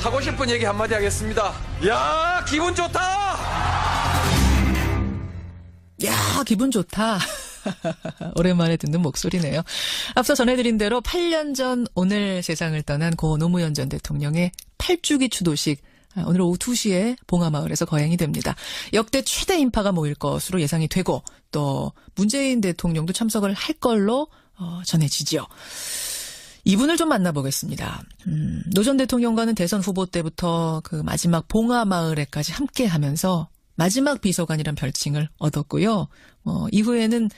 하고 싶은 얘기 한마디 하겠습니다. 야, 기분 좋다! 야, 기분 좋다. 오랜만에 듣는 목소리네요. 앞서 전해드린 대로 8년 전 오늘 세상을 떠난 고 노무현 전 대통령의 8주기 추도식 아, 오늘 오후 2시에 봉하마을에서 거행이 됩니다. 역대 최대 인파가 모일 것으로 예상이 되고 또 문재인 대통령도 참석을 할 걸로 어, 전해지지요. 이분을 좀 만나보겠습니다. 음, 노전 대통령과는 대선 후보 때부터 그 마지막 봉하마을에까지 함께 하면서 마지막 비서관이란 별칭을 얻었고요. 어, 이후에는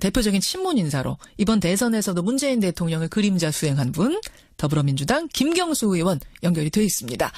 대표적인 친문 인사로 이번 대선에서도 문재인 대통령을 그림자 수행한 분 더불어민주당 김경수 의원 연결이 돼 있습니다.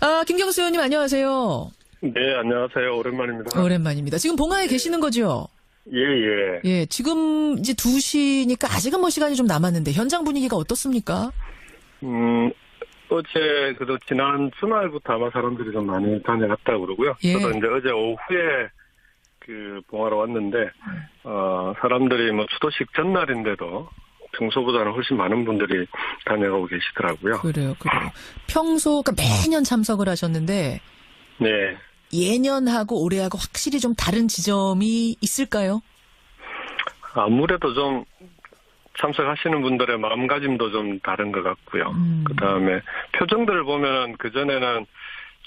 아, 김경수 의원님 안녕하세요. 네, 안녕하세요. 오랜만입니다. 오랜만입니다. 지금 봉화에 계시는 거죠? 예, 예. 예, 지금 이제 2시니까 아직은 뭐 시간이 좀 남았는데 현장 분위기가 어떻습니까? 음, 어제, 그래도 지난 주말부터 아마 사람들이 좀 많이 다녀갔다고 그러고요. 예. 저도 이제 어제 오후에 그 봉하러 왔는데, 어, 사람들이 뭐 추도식 전날인데도 평소보다는 훨씬 많은 분들이 다녀가고 계시더라고요. 그래요, 그래요. 평소, 그러니까 매년 참석을 하셨는데 네. 예년하고 올해하고 확실히 좀 다른 지점이 있을까요? 아무래도 좀 참석하시는 분들의 마음가짐도 좀 다른 것 같고요. 음. 그 다음에 표정들을 보면은 그전에는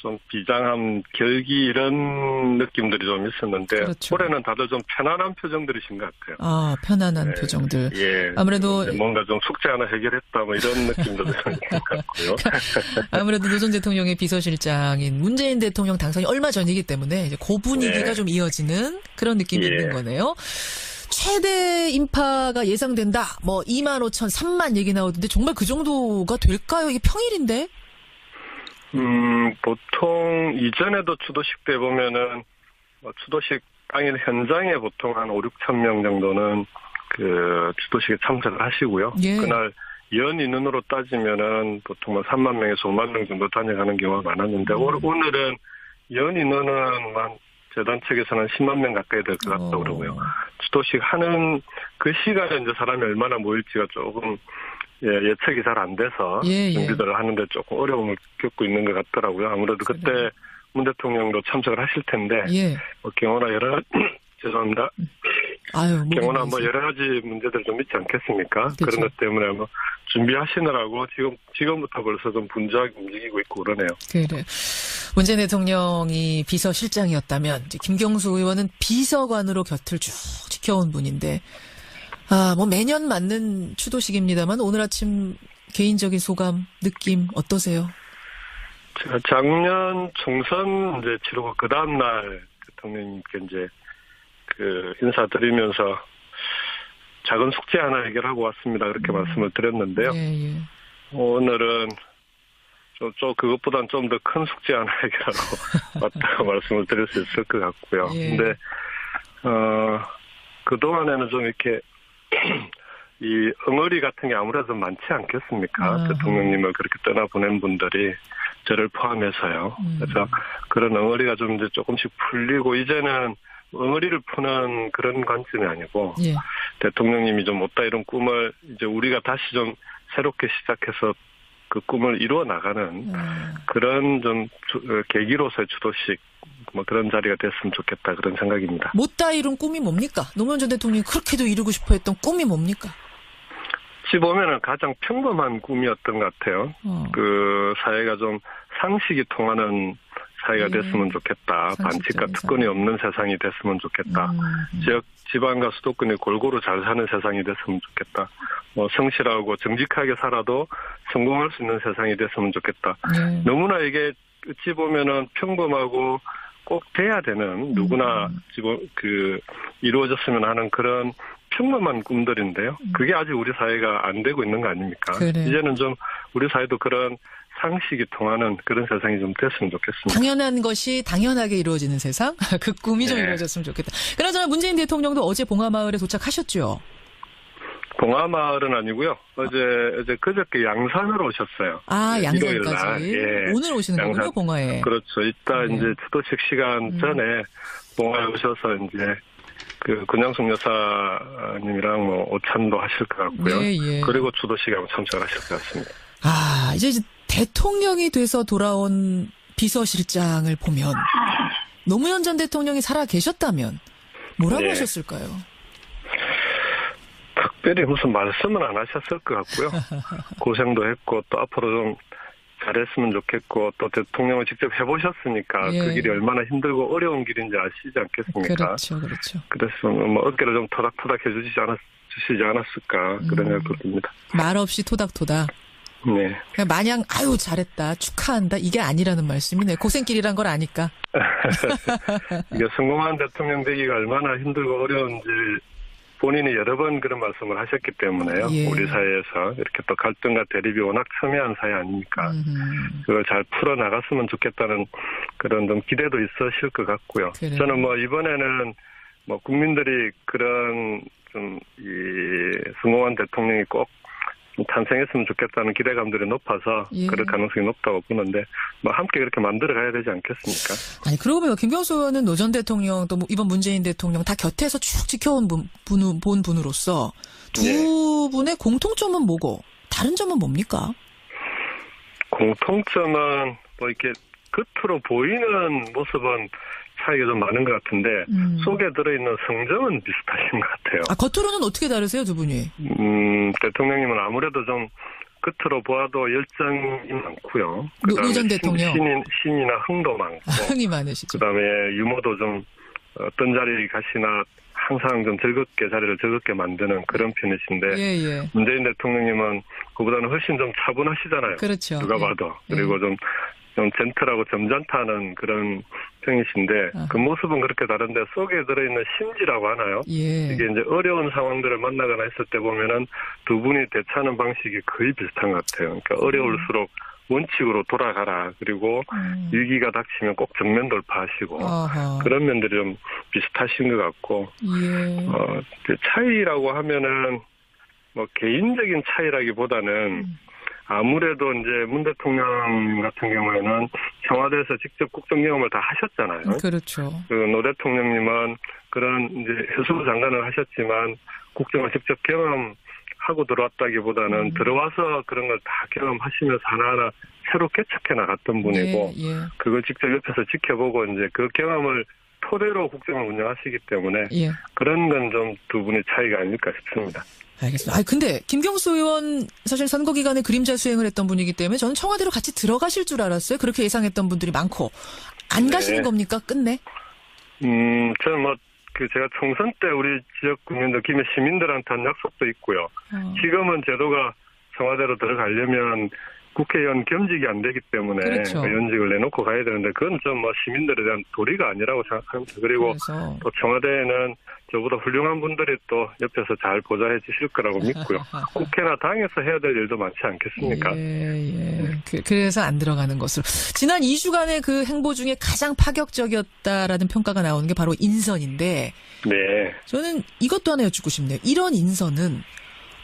좀 비장함, 결기 이런 느낌들이 좀 있었는데 그렇죠. 올해는 다들 좀 편안한 표정들이신 것 같아요. 아, 편안한 네. 표정들. 예. 아무래도 뭔가 좀 숙제 하나 해결했다 뭐 이런 느낌도 좀 있는 것 같고요. 아무래도 노 전 대통령의 비서실장인 문재인 대통령 당선이 얼마 전이기 때문에 이제 그 분위기가 네. 좀 이어지는 그런 느낌이 예. 있는 거네요. 최대 인파가 예상된다. 뭐 2만 5천, 3만 얘기 나오던데 정말 그 정도가 될까요? 이게 평일인데? 음, 보통 이전에도 추도식 때 보면은 뭐 추도식 당일 현장에 보통 한 5, 6천 명 정도는 그 추도식에 참석을 하시고요. 예. 그날 연 인원으로 따지면은 보통 뭐 3만 명에서 5만 명 정도 다녀가는 경우가 많았는데 음. 올- 오늘은 연 인원은 한 재단 측에서는 10만 명 가까이 될 것 같다고 어. 그러고요. 추도식 하는 그 시간에 이제 사람이 얼마나 모일지가 조금 예, 예측이 잘 안 돼서 예, 예. 준비들을 하는데 조금 어려움을 겪고 있는 것 같더라고요. 아무래도 그때 그래요. 문 대통령도 참석을 하실 텐데 예. 뭐 경호나 여러 죄송합니다. 아유, 뭐 경호나 뭐 여러 가지 문제들 좀 있지 않겠습니까? 그렇죠. 그런 것 때문에 뭐 준비하시느라고 지금 지금부터 벌써 좀 분주하게 움직이고 있고 그러네요. 그래. 문재인 대통령이 비서실장이었다면 김경수 의원은 비서관으로 곁을 쭉 지켜온 분인데 아, 뭐 매년 맞는 추도식입니다만 오늘 아침 개인적인 소감, 느낌 어떠세요? 제가 작년 총선 이제 치르고 그 다음 날 대통령님께 이제 그 인사드리면서 작은 숙제 하나 해결하고 왔습니다. 그렇게 말씀을 드렸는데요. 예, 예. 오늘은 좀, 좀 그것보단 좀 더 큰 숙제 하나 해결하고 왔다고 말씀을 드릴 수 있을 것 같고요. 예. 근데 어 그동안에는 좀 이렇게 이 응어리 같은 게 아무래도 많지 않겠습니까? 아하. 대통령님을 그렇게 떠나보낸 분들이 저를 포함해서요. 음. 그래서 그런 응어리가 좀 이제 조금씩 풀리고 이제는 응어리를 푸는 그런 관점이 아니고 예. 대통령님이 좀 못다 이런 꿈을 이제 우리가 다시 좀 새롭게 시작해서 그 꿈을 이루어 나가는 아, 그런 좀 주- 어, 계기로서의 주도식 뭐 그런 자리가 됐으면 좋겠다 그런 생각입니다. 못다 이룬 꿈이 뭡니까? 노무현 전 대통령이 그렇게도 이루고 싶어 했던 꿈이 뭡니까? 어찌 보면은 가장 평범한 꿈이었던 것 같아요. 어. 그 사회가 좀 상식이 통하는 사회가 예. 됐으면 좋겠다. 반칙과 특권이 없는 세상이 됐으면 좋겠다. 음, 지역 지방과 수도권이 골고루 잘 사는 세상이 됐으면 좋겠다. 뭐 성실하고 정직하게 살아도 성공할 수 있는 세상이 됐으면 좋겠다. 예. 너무나 이게 어찌 보면은 평범하고 꼭 돼야 되는 누구나 음. 지금 그 이루어졌으면 하는 그런 평범한 꿈들인데요. 그게 아직 우리 사회가 안 되고 있는 거 아닙니까? 음. 그래요. 이제는 좀 우리 사회도 그런 상식이 통하는 그런 세상이 좀 됐으면 좋겠습니다. 당연한 것이 당연하게 이루어지는 세상? 그 꿈이 좀 네. 이루어졌으면 좋겠다. 그나저나 문재인 대통령도 어제 봉하마을에 도착하셨죠? 봉화마을은 아니고요. 어제 어제 그저께 양산으로 오셨어요. 아, 네. 양산까지. 예. 오늘 오시는 거군요, 양산. 봉화에. 그렇죠. 이따 네. 이제 추도식 시간 음. 전에 봉화에 오셔서 이제 그 군양숙 여사님이랑 뭐 오찬도 하실 것 같고요. 예, 예. 그리고 추도식에 참석을 하실 것 같습니다. 아, 이제 이제 대통령이 돼서 돌아온 비서실장을 보면 노무현 전 대통령이 살아 계셨다면 뭐라고 네. 하셨을까요? 특별히 무슨 말씀은 안 하셨을 것 같고요. 고생도 했고 또 앞으로 좀 잘했으면 좋겠고 또 대통령을 직접 해보셨으니까 예. 그 길이 얼마나 힘들고 어려운 길인지 아시지 않겠습니까? 그렇죠, 그렇죠. 그래서 뭐 어깨를 좀 토닥토닥 해주시지 않았, 주시지 않았을까 그런 음. 생각이 듭니다. 말 없이 토닥토닥. 네. 그냥 마냥 아유 잘했다 축하한다 이게 아니라는 말씀이네 고생길이란 걸 아니까 이게 성공한 대통령 되기가 얼마나 힘들고 어려운지 본인이 여러 번 그런 말씀을 하셨기 때문에요. 예. 우리 사회에서 이렇게 또 갈등과 대립이 워낙 첨예한 사회 아닙니까? 음, 그걸 잘 풀어 나갔으면 좋겠다는 그런 좀 기대도 있으실 것 같고요. 그래요. 저는 뭐 이번에는 뭐 국민들이 그런 좀이 성공한 대통령이 꼭 탄생했으면 좋겠다는 기대감들이 높아서 예. 그럴 가능성이 높다고 보는데 뭐 함께 그렇게 만들어 가야 되지 않겠습니까? 아니 그러고 보면 김경수 의원은 노전 대통령 또뭐 이번 문재인 대통령 다 곁에서 쭉 지켜온 분, 분, 본 분으로서 두 예. 분의 공통점은 뭐고 다른 점은 뭡니까? 공통점은 뭐 이렇게 겉으로 보이는 모습은 차이가 좀 많은 것 같은데 음. 속에 들어있는 성정은 비슷하신 것 같아요. 아 겉으로는 어떻게 다르세요 두 분이? 음, 대통령님은 아무래도 좀 끝으로 보아도 열정이 많고요. 노- 노전 대통령. 신인, 신이나 흥도 많고, 흥이 많으시죠. 그다음에 유머도 좀 어떤 자리에 가시나 항상 좀 즐겁게 자리를 즐겁게 만드는 그런 편이신데 예 예. 문재인 대통령님은 그보다는 훨씬 좀 차분하시잖아요. 그렇죠. 누가 예. 봐도 그리고 좀, 좀 젠틀하고 점잖다는 그런 편이신데 아하. 그 모습은 그렇게 다른데 속에 들어있는 심지라고 하나요? 예. 이게 이제 어려운 상황들을 만나거나 했을 때 보면은 두 분이 대처하는 방식이 거의 비슷한 것 같아요. 그러니까 어려울수록 원칙으로 돌아가라. 그리고 음. 위기가 닥치면 꼭 정면 돌파하시고 아하. 그런 면들이 좀 비슷하신 것 같고 예. 어, 그 차이라고 하면은 뭐 개인적인 차이라기보다는 음. 아무래도 이제 문 대통령 같은 경우에는 청와대에서 직접 국정 경험을 다 하셨잖아요. 그렇죠. 그노 대통령님은 그런 이제 해수부 장관을 하셨지만 국정을 직접 경험하고 들어왔다기보다는 음. 들어와서 그런 걸 다 경험하시면서 하나하나 새로 개척해 나갔던 분이고 예, 예. 그걸 직접 옆에서 지켜보고 이제 그 경험을 토대로 국정을 운영하시기 때문에 예. 그런 건 좀 두 분의 차이가 아닐까 싶습니다. 알겠습니다. 아 근데 김경수 의원 사실 선거 기간에 그림자 수행을 했던 분이기 때문에 저는 청와대로 같이 들어가실 줄 알았어요. 그렇게 예상했던 분들이 많고 안 네. 가시는 겁니까? 끝내? 음, 저는 뭐, 그 제가 총선 때 우리 지역 국민들, 김해 시민들한테 한 약속도 있고요. 어. 지금은 제도가 청와대로 들어가려면 국회의원 겸직이 안 되기 때문에 그렇죠. 그 연직을 내놓고 가야 되는데 그건 좀 뭐 시민들에 대한 도리가 아니라고 생각합니다. 그리고 그래서 또 청와대에는 저보다 훌륭한 분들이 또 옆에서 잘 보좌해 주실 거라고 믿고요. 국회나 당에서 해야 될 일도 많지 않겠습니까? 예, 예. 그, 그래서 안 들어가는 것으로. 지난 2주간의 그 행보 중에 가장 파격적이었다라는 평가가 나오는 게 바로 인선인데 네. 저는 이것도 하나 여쭙고 싶네요. 이런 인선은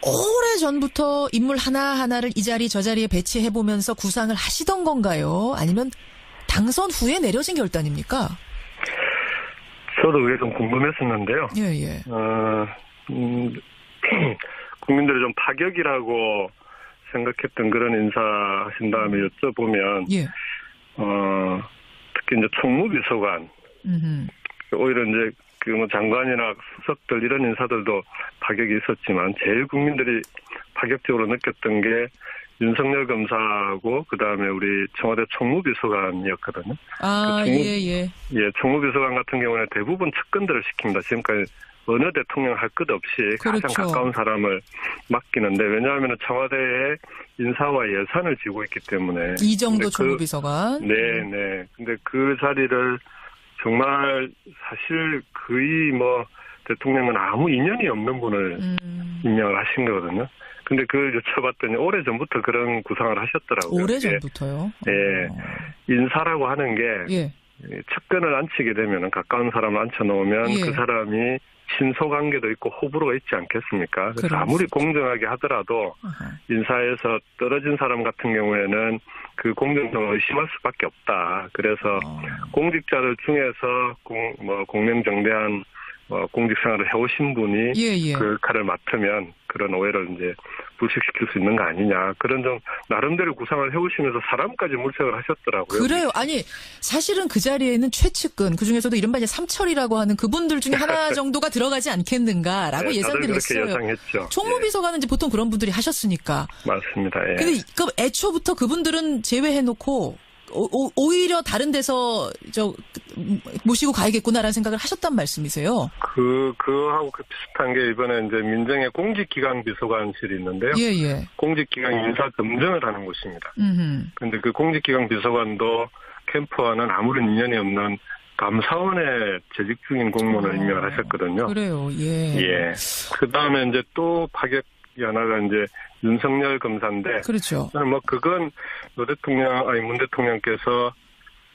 오래 전부터 인물 하나하나를 이 자리 저 자리에 배치해 보면서 구상을 하시던 건가요? 아니면 당선 후에 내려진 결단입니까? 저도 그게 좀 궁금했었는데요. 예, 예. 어, 음, 국민들이 좀 파격이라고 생각했던 그런 인사 하신 다음에 여쭤보면, 예. 어, 특히 이제 총무비서관, 음흠. 오히려 이제 그 뭐 장관이나 수석들 이런 인사들도 파격이 있었지만, 제일 국민들이 파격적으로 느꼈던 게 윤석열 검사하고, 그 다음에 우리 청와대 총무비서관이었거든요. 아, 그 총무- 예, 예. 예, 총무비서관 같은 경우는 대부분 측근들을 시킵니다. 지금까지 어느 대통령 할 것 없이 그렇죠. 가장 가까운 사람을 맡기는데 왜냐하면 청와대에 인사와 예산을 지고 있기 때문에 이정도 그- 총무비서관. 네, 네. 근데 그 자리를 정말 사실 거의 뭐 대통령은 아무 인연이 없는 분을 음, 임명을 하신 거거든요. 근데 그걸 여쭤봤더니 오래 전부터 그런 구상을 하셨더라고요. 오래 예, 전부터요. 예. 어, 인사라고 하는 게 예. 측근을 앉히게 되면 가까운 사람을 앉혀놓으면 예. 그 사람이 친소 관계도 있고 호불호가 있지 않겠습니까? 그래서 그럴 아무리. 공정하게 하더라도 아하. 인사에서 떨어진 사람 같은 경우에는 그 공정성을 의심할 수밖에 없다. 그래서 어, 공직자들 중에서 공, 뭐 공명정대한 어, 공직생활을 해오신 분이 예, 예. 그 역할을 맡으면 그런 오해를 이제 불식시킬 수 있는 거 아니냐. 그런 좀 나름대로 구상을 해오시면서 사람까지 물색을 하셨더라고요. 그래요. 아니 사실은 그 자리에는 최측근 그 중에서도 이른바 이제 삼철이라고 하는 그분들 중에 하나 정도가 들어가지 않겠는가라고 네, 예상들이 했어요. 예상했죠. 총무비서관은 이제 보통 그런 분들이 하셨으니까. 예, 맞습니다. 예. 근데 그 애초부터 그분들은 제외해놓고 오, 히려 다른 데서 저 모시고 가야겠구나라는 생각을 하셨단 말씀이세요. 그, 그하고 그 비슷한 게 이번에 이제 민정의 공직기강 비서관실이 있는데요. 예, 예. 공직기강 인사 검증을 하는 곳입니다. 음. 근데 그 공직기강 비서관도 캠프와는 아무런 인연이 없는 감사원에 재직 중인 공무원을 어, 임명을 하셨거든요. 그래요. 예. 예. 그 다음에 이제 또 파격 이 하나가 이제 윤석열 검사인데, 그렇죠. 뭐 그건 노 대통령, 아니 문 대통령께서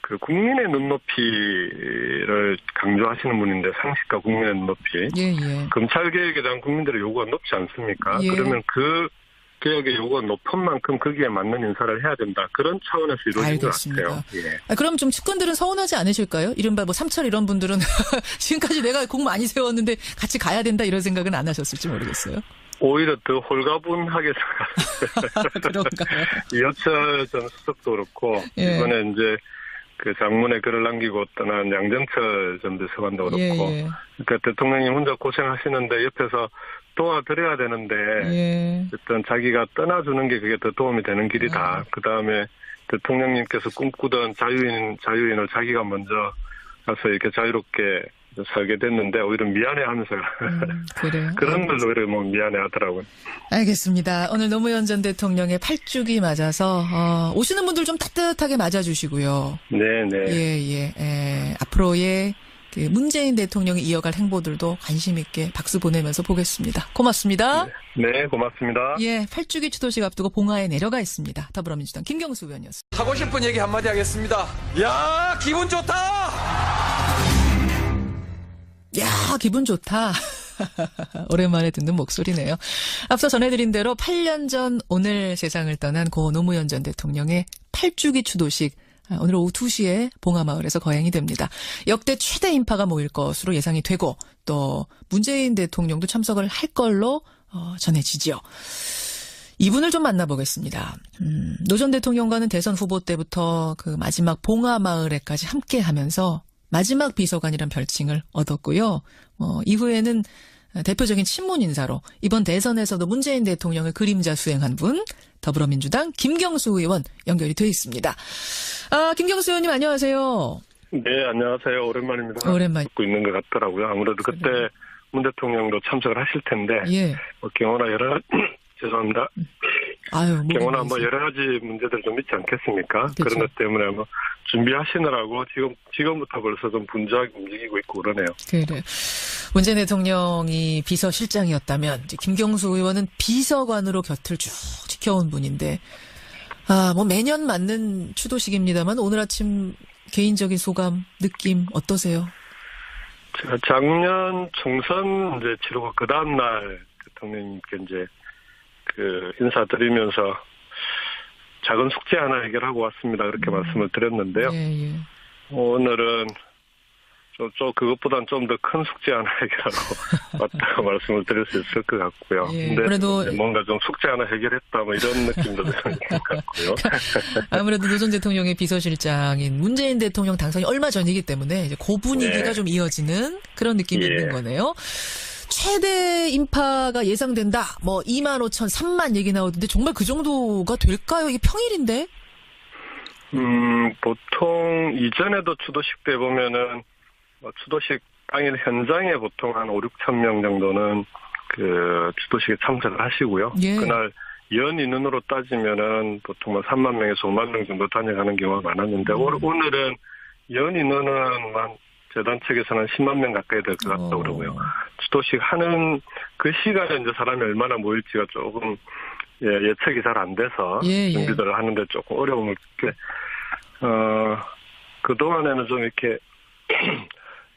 그 국민의 눈높이를 강조하시는 분인데 상식과 국민의 눈높이. 예, 예. 검찰 개혁에 대한 국민들의 요구가 높지 않습니까? 예. 그러면 그 개혁의 요구가 높은 만큼 거기에 맞는 인사를 해야 된다. 그런 차원에서 이루어진 알겠습니다. 것 같아요. 예. 아, 그럼 좀 측근들은 서운하지 않으실까요? 이른바 뭐 삼철 이런 분들은 지금까지 내가 공 많이 세웠는데 같이 가야 된다 이런 생각은 안 하셨을지 모르겠어요. 오히려 더 홀가분하게 그런가요? 이호철 전 수석도 그렇고 예. 이번에 이제 그 장문에 글을 남기고 떠난 양정철 전 비서관도 그렇고 예, 예. 그러니까 대통령이 혼자 고생하시는데 옆에서 도와드려야 되는데 예. 어떤 자기가 떠나주는 게 그게 더 도움이 되는 길이다. 그 다음에 대통령님께서 꿈꾸던 자유인 자유인을 자기가 먼저 가서 이렇게 자유롭게 살게 됐는데 오히려 미안해하면서 음, 그래요. 그런 걸 오히려 뭐 미안해하더라고요. 알겠습니다. 오늘 노무현 전 대통령의 8주기 맞아서 어, 오시는 분들 좀 따뜻하게 맞아주시고요. 네네. 예, 예, 예. 앞으로의 그 문재인 대통령이 이어갈 행보들도 관심 있게 박수 보내면서 보겠습니다. 고맙습니다. 네 고맙습니다. 예, 8주기 추도식 앞두고 봉화에 내려가 있습니다. 더불어민주당 김경수 의원이었습니다. 하고 싶은 얘기 한마디 하겠습니다. 야 기분 좋다. 야, 기분 좋다. 오랜만에 듣는 목소리네요. 앞서 전해드린 대로 8년 전 오늘 세상을 떠난 고 노무현 전 대통령의 8주기 추도식 아, 오늘 오후 2시에 봉화마을에서 거행이 됩니다. 역대 최대 인파가 모일 것으로 예상이 되고 또 문재인 대통령도 참석을 할 걸로 어, 전해지지요. 이분을 좀 만나보겠습니다. 음, 노 전 대통령과는 대선 후보 때부터 그 마지막 봉화마을에까지 함께 하면서 마지막 비서관이란 별칭을 얻었고요. 어, 이후에는 대표적인 친문 인사로 이번 대선에서도 문재인 대통령을 그림자 수행한 분 더불어민주당 김경수 의원 연결이 돼 있습니다. 아, 김경수 의원님 안녕하세요. 네 안녕하세요 오랜만입니다. 오랜만. 듣고 있는 것 같더라고요. 아무래도 그때 문 대통령도 참석을 하실 텐데 예. 뭐 경호나 여러 죄송합니다. 아유, 뭐 경호나 뭐 여러 가지 문제들 좀 있지 않겠습니까? 그렇죠. 그런 것 때문에 뭐 준비하시느라고 지금 지금부터 벌써 좀 분주하게 움직이고 있고 그러네요. 그래. 문재인 대통령이 비서실장이었다면 김경수 의원은 비서관으로 곁을 쭉 지켜온 분인데 아, 뭐 매년 맞는 추도식입니다만 오늘 아침 개인적인 소감, 느낌 어떠세요? 제가 작년 총선 이제 치르고 그 다음 날 대통령님께 이제 그 인사드리면서 작은 숙제 하나 해결하고 왔습니다. 그렇게 말씀을 드렸는데요. 예, 예. 오늘은 좀, 좀 그것보단 좀 더 큰 숙제 하나 해결하고 왔다고 말씀을 드릴 수 있을 것 같고요. 예, 근데 그래도- 뭔가 좀 숙제 하나 해결했다 뭐 이런 느낌도 드는 것 같고요. 아무래도 노전 대통령의 비서실장인 문재인 대통령 당선이 얼마 전이기 때문에 이제 그 분위기가 예. 좀 이어지는 그런 느낌이 예. 있는 거네요. 최대 인파가 예상된다. 뭐 2만 5천, 3만 얘기 나오던데 정말 그 정도가 될까요? 이게 평일인데? 음, 보통 이전에도 추도식 때 보면은 뭐 추도식 당일 현장에 보통 한 5, 6천 명 정도는 그 추도식에 참석을 하시고요. 예. 그날 연 인원으로 따지면은 보통 뭐 3만 명에서 5만 명 정도 다녀가는 경우가 많았는데 음. 오- 오늘은 연 인원은 한 재단 측에서는 10만 명 가까이 될 것 같다고 어. 그러고요. 추도식 하는 그 시간에 이제 사람이 얼마나 모일지가 조금 예, 예측이 잘 안 돼서 예, 예. 준비들을 하는데 조금 어려움을 겪게 어 그동안에는 좀 이렇게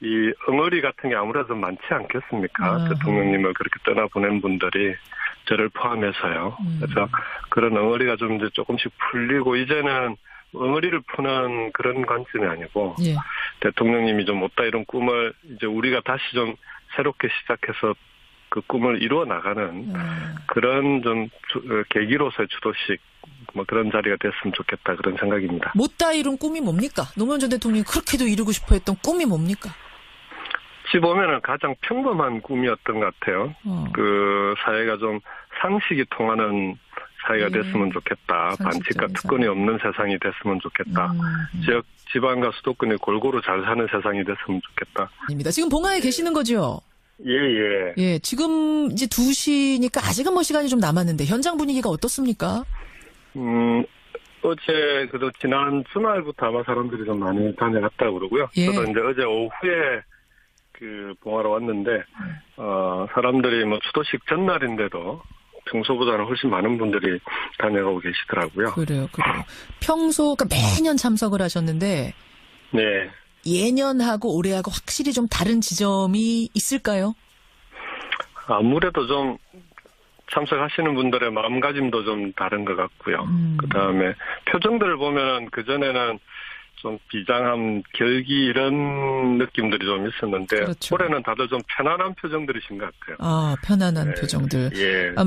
이 응어리 같은 게 아무래도 좀 많지 않겠습니까? 아하. 대통령님을 그렇게 떠나보낸 분들이 저를 포함해서요. 음. 그래서 그런 응어리가 좀 이제 조금씩 풀리고 이제는 응어리를 푸는 그런 관점이 아니고 예. 대통령님이 좀 못다 이런 꿈을 이제 우리가 다시 좀 새롭게 시작해서 그 꿈을 이루어 나가는 음. 그런 좀 주- 어, 계기로서의 주도식 뭐 그런 자리가 됐으면 좋겠다 그런 생각입니다. 못다 이룬 꿈이 뭡니까? 노무현 전 대통령이 그렇게도 이루고 싶어 했던 꿈이 뭡니까? 지 보면은 가장 평범한 꿈이었던 것 같아요. 어. 그 사회가 좀 상식이 통하는 사회가 예. 됐으면 좋겠다. 반칙과 특권이 없는 세상이 됐으면 좋겠다. 음, 지역 지방과 수도권이 골고루 잘 사는 세상이 됐으면 좋겠다. 입니다. 지금 봉화에 계시는 거죠? 예, 예. 예, 지금 이제 2시니까 아직은 뭐 시간이 좀 남았는데 현장 분위기가 어떻습니까? 음, 어제, 그래도 지난 주말부터 아마 사람들이 좀 많이 다녀갔다고 그러고요. 예. 저도 이제 어제 오후에 그 봉화로 왔는데, 어, 사람들이 뭐 추도식 전날인데도 평소보다는 훨씬 많은 분들이 다녀가고 계시더라고요. 그래요, 그래요. 평소, 그러니까 매년 참석을 하셨는데 네. 예년하고 올해하고 확실히 좀 다른 지점이 있을까요? 아무래도 좀 참석하시는 분들의 마음가짐도 좀 다른 것 같고요. 음. 그 다음에 표정들을 보면은 그전에는 좀 비장함, 결기 이런 느낌들이 좀 있었는데 그렇죠. 올해는 다들 좀 편안한 표정들이신 것 같아요. 아, 편안한 네. 표정들. 예.